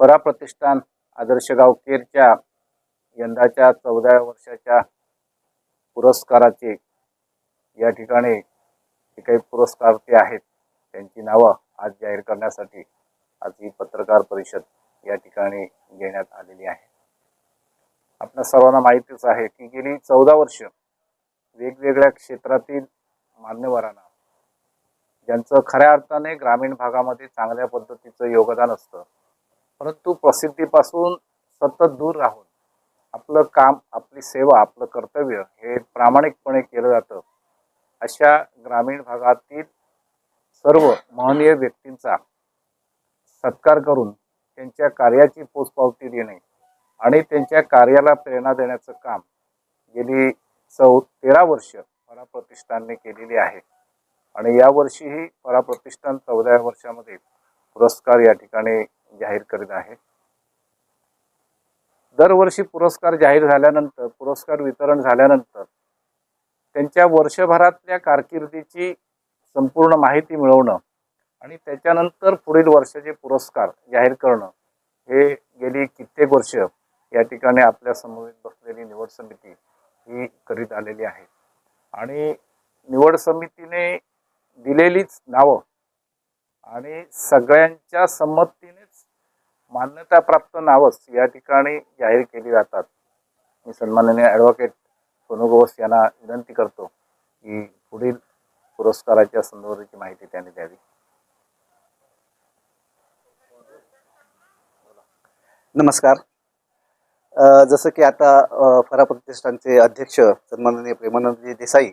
फरा प्रतिष्ठान आदर्श गावकेरच्या यंदाच्या चौदाव्या वर्षाच्या पुरस्काराचे या ठिकाणी जे काही पुरस्कारते आहेत त्यांची नावं आज जाहीर करण्यासाठी आज ही पत्रकार परिषद या ठिकाणी घेण्यात आलेली आहे. आपल्या सर्वांना माहितीच आहे की गेली चौदा वर्ष वेगवेगळ्या क्षेत्रातील मान्यवरांना ज्यांचं खऱ्या अर्थाने ग्रामीण भागामध्ये चांगल्या पद्धतीचं योगदान असतं परंतु प्रसिद्धीपासून सतत दूर राहून आपलं काम आपली सेवा आपलं कर्तव्य हे प्रामाणिकपणे केलं जातं. अशा ग्रामीण भागातील सर्व महनीय व्यक्तींचा सत्कार करून त्यांच्या कार्याची पोचपावती देणे आणि त्यांच्या कार्याला प्रेरणा देण्याचं काम गेली चौ तेरा वर्ष पराप्रतिष्ठानने केलेली आहे. आणि यावर्षीही पराप्रतिष्ठान चौदाव्या वर्षामध्ये पुरस्कार या ठिकाणी जाहीर करीत आहे. दरवर्षी पुरस्कार जाहीर झाल्यानंतर पुरस्कार वितरण झाल्यानंतर त्यांच्या वर्षभरातल्या कारकिर्दीची संपूर्ण माहिती मिळवणं आणि त्याच्यानंतर पुढील वर्षाचे पुरस्कार जाहीर करणं हे गेली कित्येक वर्ष या ठिकाणी आपल्यासमोर बसलेली निवड समिती ही करीत आलेली आहे. आणि निवड समितीने दिलेलीच नावं आणि सगळ्यांच्या संमत मान्यताप्राप्त नावच या ठिकाणी जाहीर केली जातात. मी सन्माननीय ॲडव्होकेट सोनू गोवस यांना विनंती करतो की पुढील पुरस्काराच्या संदर्भाची माहिती त्यांनी द्यावी. नमस्कार. जसं की आता फरा प्रतिष्ठानचे अध्यक्ष सन्माननीय प्रेमानंदजी देसाई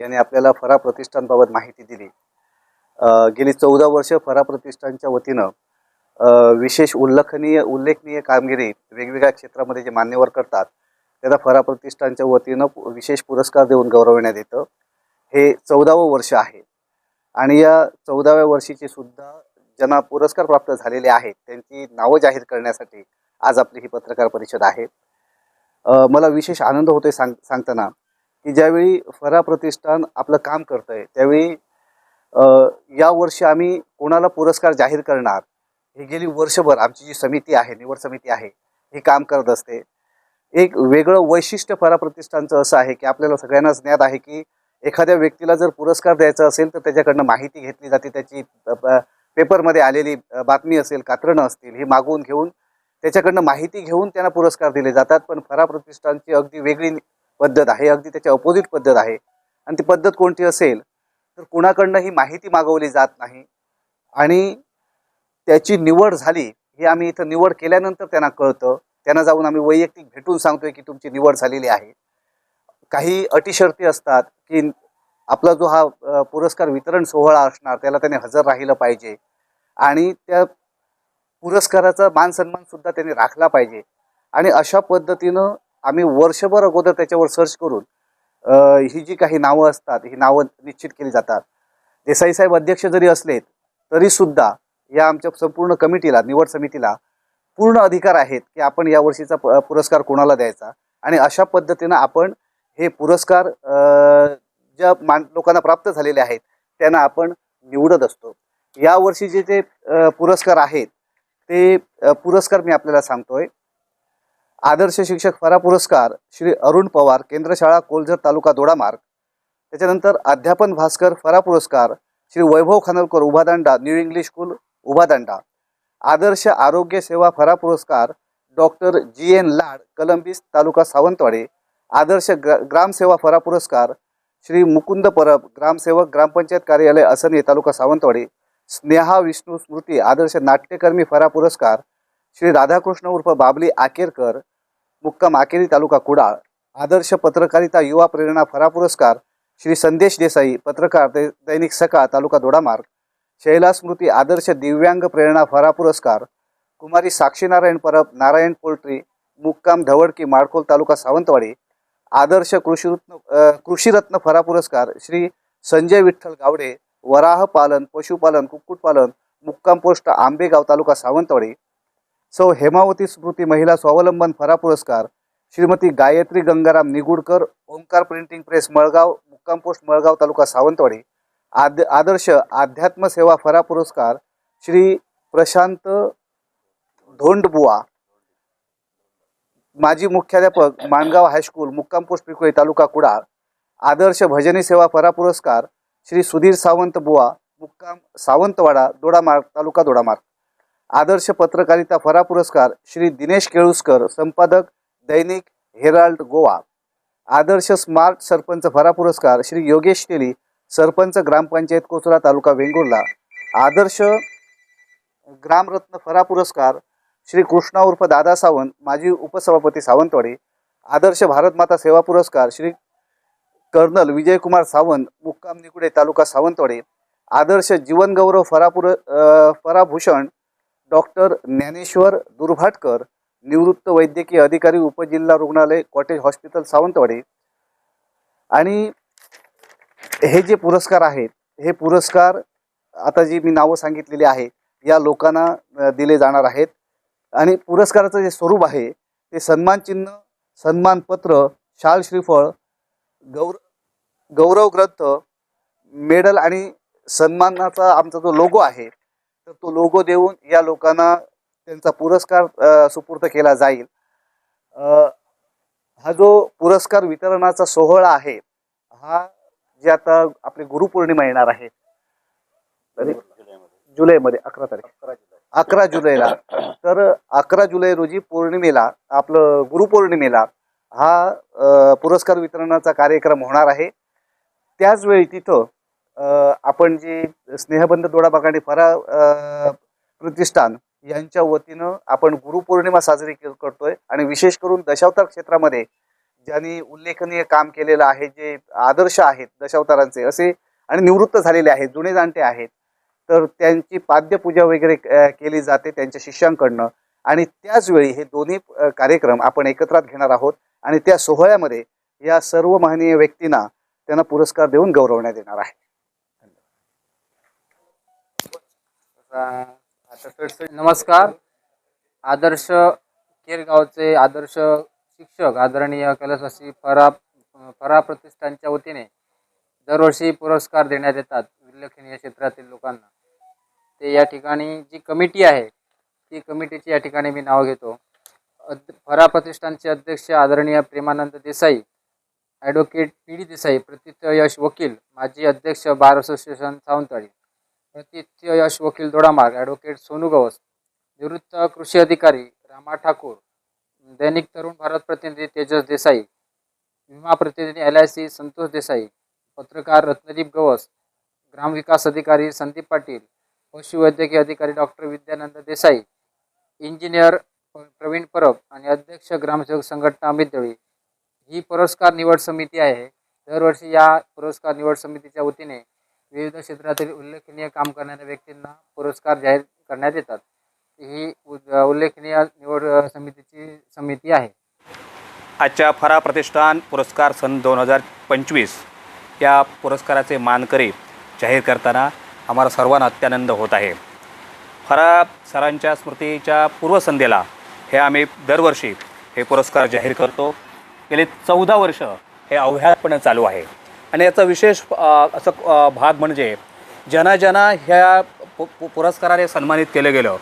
यांनी आपल्याला फरा प्रतिष्ठानबाबत माहिती दिली. गेली चौदा वर्ष फरा प्रतिष्ठानच्या वतीनं विशेष उल्लेखनीय उल्लेखनीय कामगिरी वेगवेगळ्या क्षेत्रामध्ये जे मान्यवर करतात त्यांना फरा प्रतिष्ठानच्या वतीनं पु- विशेष पुरस्कार देऊन गौरवण्यात येतं. हे चौदावं वर्ष आहे. आणि या चौदाव्या वर्षीचे सुद्धा ज्यांना पुरस्कार प्राप्त झालेले आहेत त्यांची नावं जाहीर करण्यासाठी आज आपली ही पत्रकार परिषद आहे. मला विशेष आनंद होतोय सांग सांगताना की ज्यावेळी फरा प्रतिष्ठान आपलं काम करतं आहे त्यावेळी या वर्षी आम्ही कोणाला पुरस्कार जाहीर करणार हे गेली वर्षभर आमची जी समिती आहे निवड समिती आहे ही काम करत असते. एक वेगळं वैशिष्ट्य फरा प्रतिष्ठानचं असं आहे की आपल्याला सगळ्यांनाच ज्ञात आहे की एखाद्या व्यक्तीला जर पुरस्कार द्यायचा असेल तर त्याच्याकडनं माहिती घेतली जाते त्याची पेपरमध्ये आलेली बातमी असेल कात्रणं असतील ही मागवून घेऊन त्याच्याकडनं माहिती घेऊन त्यांना पुरस्कार दिले जातात. पण फरा प्रतिष्ठानची अगदी वेगळी पद्धत आहे अगदी त्याच्या अपोजिट पद्धत आहे. आणि ती पद्धत कोणती असेल तर कुणाकडनं ही माहिती मागवली जात नाही. आणि त्याची निवड झाली हे आम्ही इथं निवड केल्यानंतर त्यांना कळतं. त्यांना जाऊन आम्ही वैयक्तिक भेटून सांगतोय की तुमची निवड झालेली आहे. काही अटी शर्ती असतात की आपला जो हा पुरस्कार वितरण सोहळा असणार त्याला त्याने हजर राहिलं पाहिजे. आणि त्या पुरस्काराचा मान सन्मान सुद्धा त्यांनी राखला पाहिजे. आणि अशा पद्धतीनं आम्ही वर्षभर अगोदर त्याच्यावर सर्च करून ही जी काही नावं असतात ही नावं निश्चित केली जातात. देसाई साहेब अध्यक्ष जरी असलेत तरीसुद्धा या आमच्या संपूर्ण कमिटीला निवड समितीला पूर्ण अधिकार आहेत की आपण या वर्षीचा प- पुरस्कार कोणाला द्यायचा? आणि अशा पद्धतीनं आपण हे पुरस्कार ज्या मान लोकांना प्राप्त झालेले आहेत त्यांना आपण निवडत असतो. यावर्षी जे ते पुरस्कार आहेत ते पुरस्कार मी आपल्याला सांगतोय. आदर्श शिक्षक फरा पुरस्कार श्री अरुण पवार केंद्र शाळा कोलझर तालुका दोडामार्ग त्याच्यानंतर अध्यापन भास्कर फरा पुरस्कार Shri Vaibhav Khanolkar Ubhadanda new English school Ubhadanda आदर्श आरोग्य सेवा फरा पुरस्कार doctor G N Lad Kalambist taluka Sawantwadi. आदर्श ग्र ग्रामसेवा फरा पुरस्कार श्री मुकुंद परब ग्रामसेवक ग्रामपंचायत कार्यालय असनी तालुका सावंतवाडी. स्नेहा विष्णू स्मृती आदर्श नाट्यकर्मी फरा पुरस्कार श्री राधाकृष्ण उर्फ बाबली आकेरकर मुक्काम आकेरी तालुका कुडाळ. आदर्श पत्रकारिता युवा प्रेरणा फरा पुरस्कार श्री संदेश देसाई पत्रकार दै- दैनिक सकाळ तालुका दोडामार्ग शैला स्मृती आदर्श दिव्यांग प्रेरणा फरा पुरस्कार कुमारी साक्षीनारायण परब नारायण पोल्ट्री मुक्काम धवडकी माडखोल तालुका सावंतवाडी आदर्श कृषीरत्न कृषीरत्न फरा पुरस्कार श्री संजय विठ्ठल गावडे वराह पालन पशुपालन कुक्कुटपालन मुक्काम पोस्ट आंबेगाव तालुका सावंतवाडी. सौ हेमावती स्मृती महिला स्वावलंबन फरा पुरस्कार श्रीमती गायत्री गंगाराम निगुडकर ओंकार प्रिंटिंग प्रेस मळगाव मुक्काम पोस्ट मळगाव तालुका सावंतवाडी. आद आदर्श अध्यात्म सेवा फरा पुरस्कार श्री प्रशांत धोंडबुवा माजी मुख्याध्यापक माणगाव हायस्कूल मुक्काम पोस्ट पिकोळी तालुका कुडाळ आदर्श भजनी सेवा फरा पुरस्कार श्री सुधीर सावंत बुवा मुक्काम सावंतवाडा दोडामार्ग तालुका दोडामार्ग. आदर्श पत्रकारिता फरा पुरस्कार श्री दिनेश केळुसकर संपादक दैनिक हेराल्ड गोवा. आदर्श स्मार्ट सरपंच फरा पुरस्कार श्री योगेश तेली सरपंच ग्रामपंचायत कोचरा तालुका वेंगुर्ला. आदर्श ग्रामरत्न फरा पुरस्कार श्री कृष्णा उर्फ दादा सावंत माजी उपसभापती सावंतवाडी. आदर्श भारतमाता सेवा पुरस्कार श्री कर्नल विजयकुमार सावंत मुक्काम निकुडे तालुका सावंतवाडी. आदर्श जीवनगौरव फरापुर फराभूषण डॉक्टर ज्ञानेश्वर दुर्भाटकर निवृत्त वैद्यकीय अधिकारी उपजिल्हा रुग्णालय कॉटेज हॉस्पिटल सावंतवाडी. आणि हे जे पुरस्कार आहेत हे पुरस्कार आता जी मी नावं सांगितलेली आहे या लोकांना दिले जाणार आहेत. आणि पुरस्काराचं जे स्वरूप आहे ते सन्मानचिन्ह सन्मानपत्र शाल श्रीफळ गौर गौरव ग्रंथ मेडल आणि सन्मानाचा आमचा जो लोगो आहे तर तो लोगो देऊन या लोकांना त्यांचा पुरस्कार सुपूर्त सुपूर्द केला जाईल. हा जो पुरस्कार वितरणाचा सोहळा आहे हा जे आता आपली गुरुपौर्णिमा येणार आहे. तरी जुलैमध्ये अकरा तारीख. अकरा जुलैला. तर अकरा जुलै रोजी पौर्णिमेला आपलं गुरुपौर्णिमेला हा पुरस्कार वितरणाचा कार्यक्रम होणार आहे. त्याचवेळी तिथं अ, आपण जे स्नेहबंध दोडाबागाडी फरा प्रतिष्ठान यांच्या वतीनं आपण गुरुपौर्णिमा साजरी करतोय. आणि विशेष करून दशावतार क्षेत्रामध्ये ज्यांनी उल्लेखनीय काम केलेलं आहे जे आदर्श आहेत दशावतारांचे असे आणि निवृत्त झालेले आहेत जुने जाणते आहेत तर त्यांची पाद्यपूजा वगैरे केली जाते त्यांच्या शिष्यांकडनं. आणि त्याचवेळी हे दोन्ही कार्यक्रम आपण एकत्रात घेणार आहोत आणि त्या सोहळ्यामध्ये या सर्व महनीय व्यक्तींना त्यांना पुरस्कार देऊन गौरवण्यात येणार आहे. नमस्कार. आदर्श केरगावचे आदर्श शिक्षक आदरणीय कैलासवासी फरा परा प्रतिष्ठानच्या वतीने दरवर्षी पुरस्कार देण्यात येतात उल्लेखनीय क्षेत्रातील लोकांना. ते या ठिकाणी जी कमिटी आहे ती कमिटीची या ठिकाणी मी नाव घेतो. अद फरा प्रतिष्ठानचे अध्यक्ष आदरणीय Premanand Desai advocate P D Desai प्रतित्य यश वकील माजी अध्यक्ष बार असोसिएशन सावंतवाडी प्रतित्य यश वकील दोडामार्ग ॲडव्होकेट सोनू गवस निवृत्त कृषी अधिकारी रामा ठाकूर दैनिक तरुण भारत प्रतिनिधी तेजस देसाई विमा प्रतिनिधी L I C Santosh Desai पत्रकार रत्नदीप गवस ग्रामविकास अधिकारी संदीप पाटील पशुवैद्यकीय अधिकारी डॉक्टर विद्यानंद देसाई इंजिनियर प्रवीण परब आणि अध्यक्ष ग्रामसेवक संघटना अमित दळवी ही पुरस्कार निवड समिती आहे. दरवर्षी या पुरस्कार निवड समितीच्या वतीने विविध क्षेत्रातील उल्लेखनीय काम करणाऱ्या व्यक्तींना पुरस्कार जाहीर करण्यात येतात. ही उल्लेखनीय निवड समितीची समिती आहे. आजच्या फरा प्रतिष्ठान पुरस्कार सन दोन हजार पंचवीस या पुरस्काराचे मानकरी जाहीर करताना आम्हाला सर्वांना अत्यानंद होत आहे. फरा सरांच्या स्मृतीच्या पूर्वसंध्येला हे आम्ही दरवर्षी हे पुरस्कार जाहीर करतो. गेले चौदा वर्ष हे अवघ्यातपणे चालू आहे. आणि याचा विशेष असं भाग म्हणजे ज्यांना ज्यांना ह्या पु- पुरस्काराने सन्मानित केलं गेलं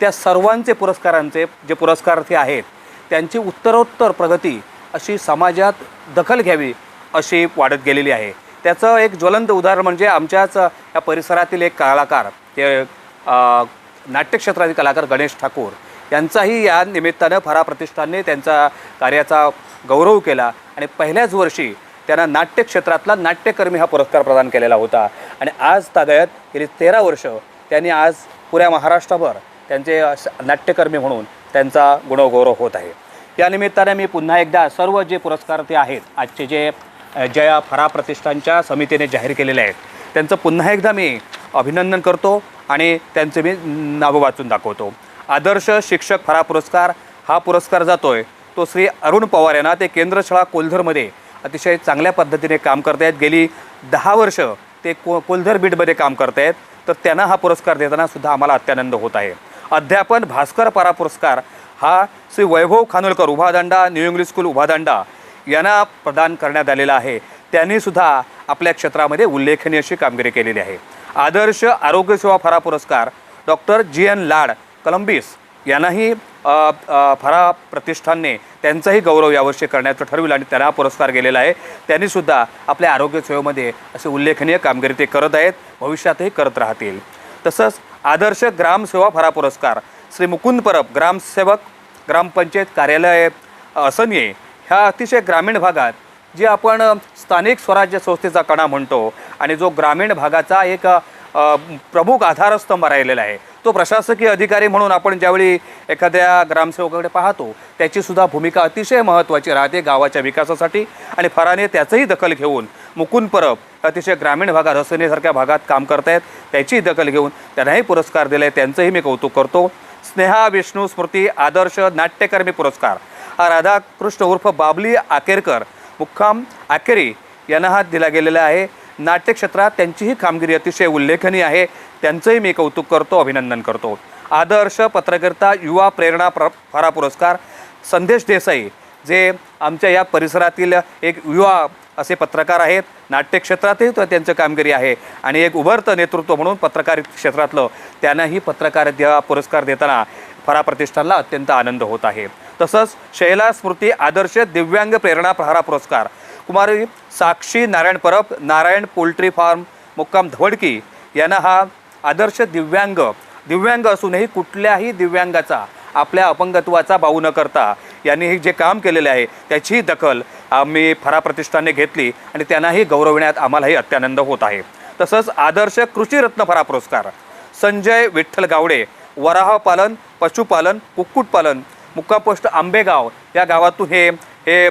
त्या सर्वांचे पुरस्कारांचे जे पुरस्कारार्थी आहेत त्यांची उत्तरोत्तर प्रगती अशी समाजात दखल घ्यावी अशी वाढत गेलेली आहे. त्याचं एक ज्वलंत उदाहरण म्हणजे आमच्याच या परिसरातील एक कलाकार ते नाट्यक्षेत्रातील कलाकार गणेश ठाकूर यांचाही या निमित्तानं फरा प्रतिष्ठानने त्यांचा कार्याचा गौरव केला आणि पहिल्याच वर्षी त्यांना नाट्यक्षेत्रातला नाट्यकर्मी हा पुरस्कार प्रदान केलेला होता. आणि आज तागायत गेली तेरा वर्ष त्यांनी आज पुऱ्या महाराष्ट्रभर त्यांचे नाट्यकर्मी म्हणून त्यांचा गुणगौरव होत आहे. या निमित्ताने मी पुन्हा एकदा सर्व जे पुरस्कार ते आहेत आजचे जे जया फरा प्रतिष्ठानच्या समितीने जाहीर केलेले आहेत त्यांचं पुन्हा एकदा मी अभिनंदन करतो आणि त्यांचे मी नावं वाचून दाखवतो. आदर्श शिक्षक फरा पुरस्कार हा पुरस्कार जातो आहे तो श्री अरुण पवार यांना. ते केंद्रशाळा कोलधरमध्ये अतिशय चांगल्या पद्धतीने काम करत आहेत. गेली दहा वर्ष ते को कोलधर बीडमध्ये काम करत आहेत. तर त्यांना हा पुरस्कार देताना सुद्धा आम्हाला अत्यानंद होत आहे. अध्यापन भास्कर परा पुरस्कार हा Shri Vaibhav Khanolkar Ubhadanda new English school Ubhadanda यांना प्रदान करण्यात आलेला आहे. त्यांनीसुद्धा आपल्या क्षेत्रामध्ये उल्लेखनीय अशी कामगिरी केलेली आहे. आदर्श आरोग्यसेवा फरा पुरस्कार डॉक्टर जी एन लाड कलंबिस यांनाही फरा प्रतिष्ठानने त्यांचाही गौरव यावर्षी करण्याचं ठरविलं आणि त्यांना पुरस्कार गेलेला आहे. त्यांनीसुद्धा आपल्या आरोग्यसेवेमध्ये असे उल्लेखनीय कामगिरी ते करत आहेत. भविष्यातही करत राहतील. तसंच आदर्श ग्रामसेवा फरा पुरस्कार. श्री मुकुंद परब ग्रामसेवक ग्रामपंचायत कार्यालय असनिये ह्या अतिशय ग्रामीण भागात जे आपण स्थानिक स्वराज्य संस्थेचा कणा म्हणतो आणि जो ग्रामीण भागाचा एक प्रमुख आधारस्तंभ राहिलेला आहे. तो प्रशासकीय अधिकारी म्हणून आपण ज्यावेळी एखाद्या ग्रामसेवकाकडे पाहतो त्याची सुद्धा भूमिका अतिशय महत्त्वाची राहते गावाच्या विकासासाठी. आणि फराने त्याचंही दखल घेऊन मुकुंद परब अतिशय ग्रामीण भागात हसनेसारख्या भागात काम करतायत त्याचीही दखल घेऊन त्यांनाही पुरस्कार दिले त्यांचंही मी कौतुक करतो. स्नेहा विष्णू स्मृती आदर्श नाट्यकर्मी पुरस्कार. हा राधाकृष्ण उर्फ बाबली आकेरकर मुक्काम आकेरी यांना हा दिला गेलेला आहे. नाट्यक्षेत्रात त्यांचीही कामगिरी अतिशय उल्लेखनीय आहे. त्यांचंही मी कौतुक करतो अभिनंदन करतो. आदर्श पत्रकारिता युवा प्रेरणा प्र फरा पुरस्कार संदेश देसाई जे आमच्या या परिसरातील एक युवा असे पत्रकार आहेत नाट्यक्षेत्रातही तर त्यांचं कामगिरी आहे. आणि एक उभरतं नेतृत्व म्हणून पत्रकार क्षेत्रातलं त्यांनाही पत्रकार पुरस्कार देताना फरा प्रतिष्ठानला अत्यंत आनंद होत आहे. तसंच शैला स्मृती आदर्श दिव्यांग प्रेरणा प्रहारा पुरस्कार कुमारी साक्षी नारायण परब नारायण पोल्ट्री फार्म मुक्काम धवडकी यांना हा आदर्श दिव्यांग. दिव्यांग असूनही कुठल्याही दिव्यांगाचा आपल्या अपंगत्वाचा बाऊ न करता यांनी हे जे काम केलेले आहे त्याचीही दखल आम्ही फरा प्रतिष्ठाने घेतली आणि त्यांनाही गौरविण्यात आम्हालाही अत्यानंद होत आहे. तसंच आदर्श कृषीरत्न फरा पुरस्कार संजय विठ्ठल गावडे वराहपालन पशुपालन कुक्कुटपालन मुक्कापोस्ट आंबेगाव या गावातून हे हे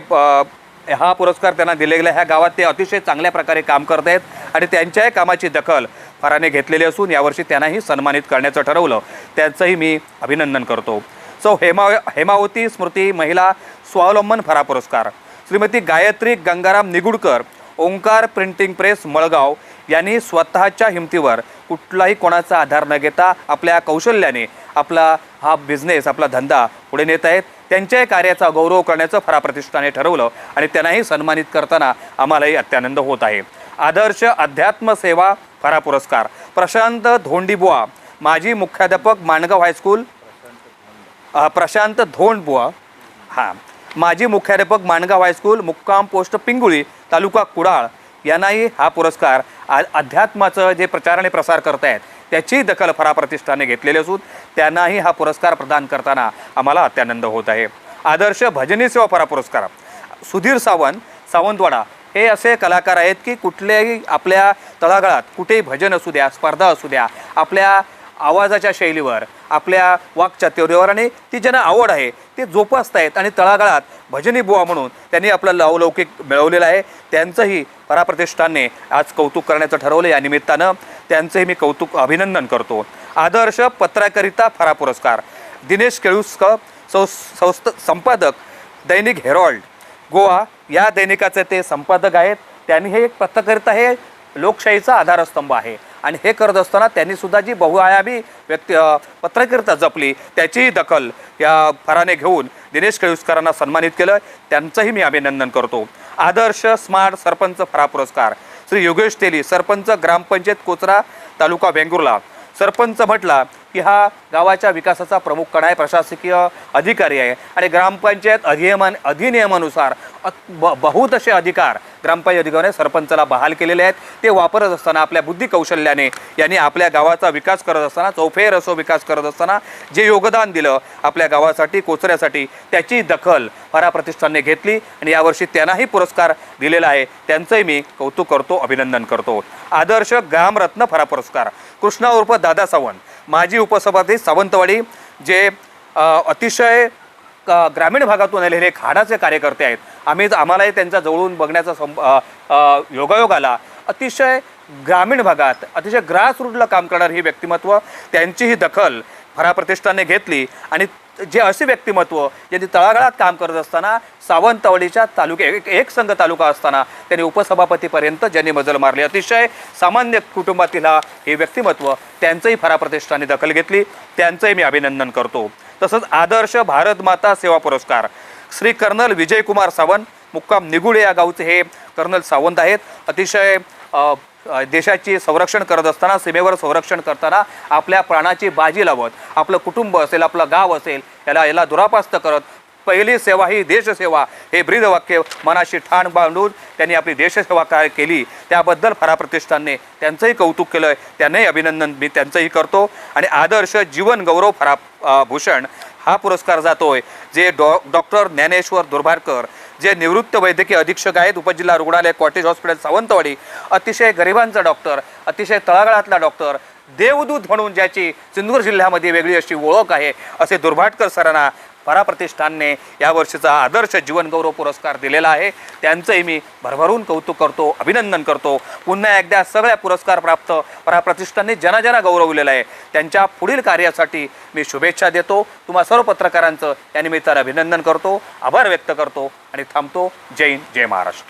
हा पुरस्कार त्यांना दिले गेला. ह्या गावात ते अतिशय चांगल्या प्रकारे काम करत आहेत आणि त्यांच्याही कामाची दखल फराने घेतलेली असून यावर्षी त्यांनाही सन्मानित करण्याचं ठरवलं. त्यांचंही मी अभिनंदन करतो. सो हेमा हेमावती स्मृती महिला स्वावलंबन फरा पुरस्कार. श्रीमती गायत्री गंगाराम निगुडकर ओंकार प्रिंटिंग प्रेस मळगाव यांनी स्वतःच्या हिमतीवर कुठलाही कोणाचा आधार न घेता आपल्या कौशल्याने आपला हा बिझनेस आपला धंदा पुढे नेत आहेत. त्यांच्याही कार्याचा गौरव करण्याचं फरा प्रतिष्ठाने ठरवलं आणि त्यांनाही सन्मानित करताना आम्हालाही अत्यानंद होत आहे. आदर्श अध्यात्म सेवा फरा पुरस्कार. प्रशांत धोंडीबुवा माजी मुख्याध्यापक माणगाव हायस्कूल प्रशांत धोंडबुवा हां. माजी मुख्याध्यापक माणगाव हायस्कूल मुक्काम पोस्ट पिंगुळी तालुका कुडाळ. यांनाही हा पुरस्कार आ अध्यात्माचं जे प्रचार आणि प्रसार करत आहेत त्याचीही दखल फरा प्रतिष्ठाने घेतलेली असून त्यांनाही हा पुरस्कार प्रदान करताना आम्हाला अत्यानंद होत आहे. आदर्श भजनी सेवा फरा पुरस्कार सुधीर सावंत सावंतवाडा हे असे कलाकार आहेत की कुठल्याही आपल्या तळागाळात कुठेही भजन असू द्या स्पर्धा असू द्या आपल्या आवाजाच्या शैलीवर आपल्या वाक्चातुर्यावर आणि ती ज्यांना आवड आहे ते जोपासतायत आणि तळागाळात भजनी बुवा म्हणून त्यांनी आपलं लवलौकिक मिळवलेलं आहे. त्यांचंही पराप्रतिष्ठानने आज कौतुक करण्याचं ठरवलं या निमित्तानं. त्यांचंही मी कौतुक अभिनंदन करतो. आदर्श पत्राकरिता फरा पुरस्कार. दिनेश केळुस्कर सौ संस्थ संपादक दैनिक हेरॉल्ड. गोवा या दैनिकाचे ते संपादक आहेत. त्यांनी हे एक पत्रकारिता हे लोकशाहीचा आधारस्तंभ आहे. आणि हे करत असताना त्यांनी सुद्धा जी बहुआयामी व्यक्ती पत्रकारिता जपली त्याचीही दखल या फराने घेऊन दिनेश केळुसकरांना सन्मानित केलं. त्यांचंही मी अभिनंदन करतो. आदर्श स्मार्ट सरपंच फरा पुरस्कार. श्री योगेश तेली सरपंच ग्रामपंचायत कोचरा तालुका वेंगुर्ला. सरपंच म्हटला की हा गावाच्या विकासाचा प्रमुख कणा आहे प्रशासकीय अधिकारी आहे. आणि ग्रामपंचायत अधिनियमान अधिनियमानुसार ब बहुत असे अधिकार ग्रामपंचायत अधिकाऱ्याने सरपंचाला बहाल केलेले आहेत. ते वापरत असताना आपल्या बुद्धी कौशल्याने यांनी आपल्या गावाचा विकास करत असताना चौफेर असो विकास करत असताना जे योगदान दिलं आपल्या गावासाठी कोचऱ्यासाठी त्याची दखल फरा प्रतिष्ठानने घेतली आणि यावर्षी त्यांनाही पुरस्कार दिलेला आहे. त्यांचंही मी कौतुक करतो अभिनंदन करतो. आदर्श ग्रामरत्न फरा पुरस्कार कृष्णा उर्फ दादा सावंत. माजी उपसभापती सावंतवाडी जे अतिशय ग्रामीण भागातून आलेले खाडाचे कार्यकर्ते आहेत. आम्ही आम्हालाही त्यांच्या जवळून बघण्याचा सं योगायोग आला. अतिशय ग्रामीण भागात अतिशय ग्रासरूटला काम करणारी ही व्यक्तिमत्व त्यांचीही दखल फरा प्रतिष्ठाने घेतली आणि जे असे व्यक्तिमत्व ज्यांनी तळागाळात काम करत असताना सावंतवाडीच्या तालुक्या एक एक संघ तालुका असताना त्यांनी उपसभापतीपर्यंत ज्यांनी मजल मारली. अतिशय सामान्य कुटुंबातील हा हे व्यक्तिमत्व त्यांचंही फरा प्रतिष्ठाने दखल घेतली. त्यांचंही मी अभिनंदन करतो. तसंच आदर्श भारत माता सेवा पुरस्कार श्री कर्नल विजयकुमार सावंत मुक्काम निगुडे या गावचे हे कर्नल सावंत आहेत. अतिशय देशाची संरक्षण करत असताना सीमेवर संरक्षण करताना आपल्या प्राणाची बाजी लावत आपलं कुटुंब असेल आपलं गाव असेल याला याला दुरापास्त करत पहिली सेवा ही देशसेवा हे ब्रीदवाक्य मनाशी ठाण बांधून त्यांनी आपली देशसेवा काय केली त्याबद्दल फरा प्रतिष्ठानने त्यांचंही कौतुक केलं आहे त्यांनाही अभिनंदन मी त्यांचंही करतो. आणि आदर्श जीवन गौरव फरा भूषण हा पुरस्कार जातोय जे डॉ डॉक्टर ज्ञानेश्वर दुर्भारकर जे निवृत्त वैद्यकीय अधीक्षक आहेत उपजिल्हा रुग्णालय कॉटेज हॉस्पिटल सावंतवाडी अतिशय गरिबांचा डॉक्टर अतिशय तळागाळातला डॉक्टर देवदूत म्हणून ज्याची सिंधुदुर्ग जिल्ह्यामध्ये वेगळी अशी ओळख आहे असे दुर्भाटकर सरांना परा प्रतिष्ठानने यावर्षीचा आदर्श जीवनगौरव पुरस्कार दिलेला आहे. त्यांचंही मी भरभरून कौतुक करतो अभिनंदन करतो. पुन्हा एकदा सगळ्या पुरस्कार प्राप्त परा प्रतिष्ठानने जनाजना गौरवलेला आहे. त्यांच्या पुढील कार्यासाठी मी शुभेच्छा देतो. तुम्हा सर्व पत्रकारांचं या निमित्तानं अभिनंदन करतो आभार व्यक्त करतो आणि थांबतो. जय हिंद जय महाराष्ट्र.